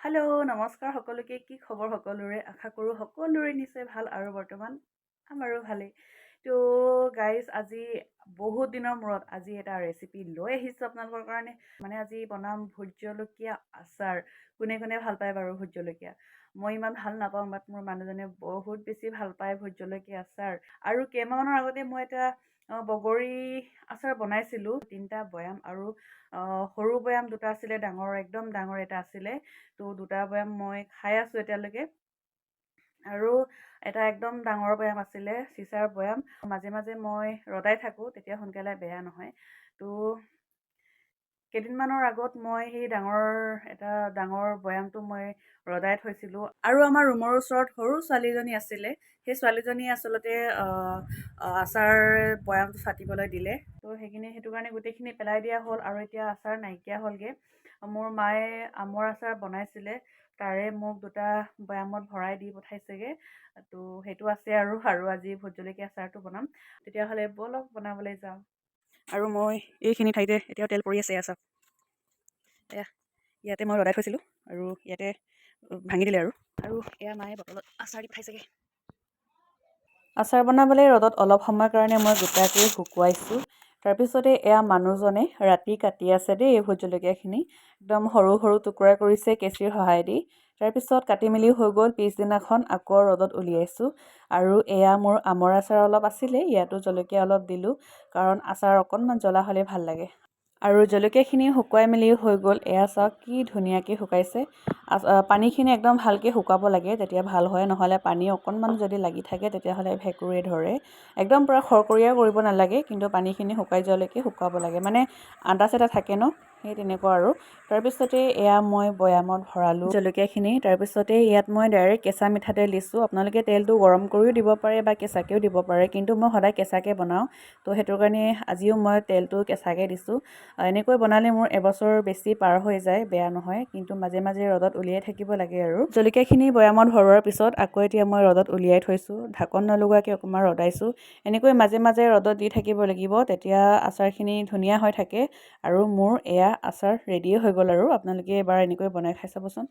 Hello নমস্কাৰ সকলোকে কি খবৰ সকলোৰে? আশা কৰোঁ সকলোৰে নিশ্চয় ভাল আৰু বৰ্তমান আমাৰো ভালেই। তো গাইজ আজি বহুত দিনৰ মূৰত আজি এটা ৰেচিপি লৈ আহিছোঁ আপোনালোকৰ কাৰণে। মানে আজি বনাম ভোট জলকীয়া আচাৰ। কোনে কোনে ভাল পায় বাৰু ভোট জলকীয়া মই ইমান ভাল নাপাওঁ বাট মোৰ মানুহজনে বহুত বেছি ভাল পায় ভোট জলকীয়া আচাৰ। আৰু কেইমাহমানৰ আগতে মই এটা বগৰী আচাৰ বনাইছিলোঁ তিনিটা বৈয়াম আৰু সৰু বৈয়াম দুটা আছিলে ডাঙৰ একদম ডাঙৰ এটা আছিলে। তো দুটা বৈয়াম মই খাই আছোঁ এতিয়ালৈকে। আৰু এটা একদম ডাঙৰ বৈয়াম আছিলে চিচাৰ বৈয়াম। মাজে মাজে মই ৰদাই থাকোঁ তেতিয়া সোনকালে বেয়া নহয়। তো কেইদিনমানৰ আগত মই সেই ডাঙৰ এটা ডাঙৰ বৈয়ামটো মই ৰদাই থৈছিলোঁ। আৰু আমাৰ ৰুমৰ ওচৰত সৰু ছোৱালীজনী আছিলে। সেই ছোৱালীজনীয়ে আচলতে আচাৰ বৈয়ামটো ফাটিবলৈ দিলে। তো সেইখিনি সেইটো কাৰণে গোটেইখিনি পেলাই দিয়া হ'ল আৰু এতিয়া আচাৰ নাইকিয়া হ'লগৈ। মোৰ মায়ে আমৰ আচাৰ বনাইছিলে। তাৰে মোক দুটা বৈয়ামত ভৰাই দি পঠাইছেগৈ। তো সেইটো আছে আৰু আৰু আজি ভোট জলকীয়া আচাৰটো বনাম। তেতিয়াহ'লে ব'লক বনাবলৈ যাওঁ। আৰু মই এইখিনি ঠাইতে এতিয়াও তেল পৰি আছে চাওক। এয়া ইয়াতে মই ৰদাই থৈছিলোঁ। আৰু ইয়াতে ভাঙি দিলে আৰু। আৰু এয়া মায়ে বটলত আচাৰ দি পঠাইছেগৈ। আচাৰ বনাবলৈ ৰ'দত অলপ সময়ৰ কাৰণে মই গোটাকৈ শুকুৱাইছোঁ। তাৰপিছতে এয়া মানুহজনে ৰাতি কাটি আছে দেই এই ভোট জলকীয়াখিনি। একদম সৰু সৰু টুকুৰা কৰিছে কেঁচিৰ সহায়েদি। তাৰপিছত কাটি মেলি হৈ গ'ল পিছদিনাখন আকৌ ৰ'দত উলিয়াইছোঁ। আৰু এয়া মোৰ আমৰ আচাৰ অলপ আছিলে ইয়াতো জলকীয়া অলপ দিলোঁ। কাৰণ আচাৰ অকণমান জ্বলা হ'লে ভাল লাগে। আৰু জলকীয়াখিনি শুকুৱাই মেলি হৈ গ'ল। এয়া চাওক কি ধুনীয়াকৈ শুকাইছে। পানীখিনি একদম ভালকৈ শুকাব লাগে তেতিয়া ভাল হয়। নহ'লে পানী অকণমান যদি লাগি থাকে তেতিয়াহ'লে ভেঁকুৰে ধৰে। একদম পূৰা খৰখৰীয়া কৰিব নালাগে কিন্তু পানীখিনি শুকাই যোৱালৈকে শুকুৱাব লাগে। মানে আন্দাজ এটা থাকে ন? সেই তেনেকুৱা আৰু। তাৰপিছতে এয়া মই বৈয়ামত ভৰালোঁ। জলকীয়াখিনি। তাৰপিছতে ইয়াত মই ডাইৰেক্ট কেঁচা মিঠাতেল দিছোঁ। আপোনালোকে তেলটো গৰম কৰিও দিব পাৰে বা কেঁচাকৈও দিব পাৰে। কিন্তু মই সদায় কেঁচাকৈ বনাওঁ। তো সেইটো কাৰণে আজিও মই তেলটো কেঁচাকৈ দিছোঁ। এনেকৈ বনালে মোৰ এবছৰ বেছি পাৰ হৈ যায় বেয়া নহয়। কিন্তু মাজে মাজে ৰ'দত উলিয়াই থাকিব লাগে আৰু। জলকীয়াখিনি বৈয়ামত ভৰোৱাৰ পিছত আকৌ এতিয়া মই ৰ'দত উলিয়াই থৈছোঁ। ঢাকন নলগোৱাকৈ অকণমান ৰদাইছোঁ। এনেকৈ মাজে মাজে ৰ'দত দি থাকিব লাগিব। তেতিয়া আচাৰখিনি ধুনীয়া হৈ থাকে। আৰু মোৰ এয়া আচাৰ ৰেডিয়ে হৈ গ'ল আৰু। আপোনালোকে এবাৰ এনেকৈ বনাই খাই চাবচোন।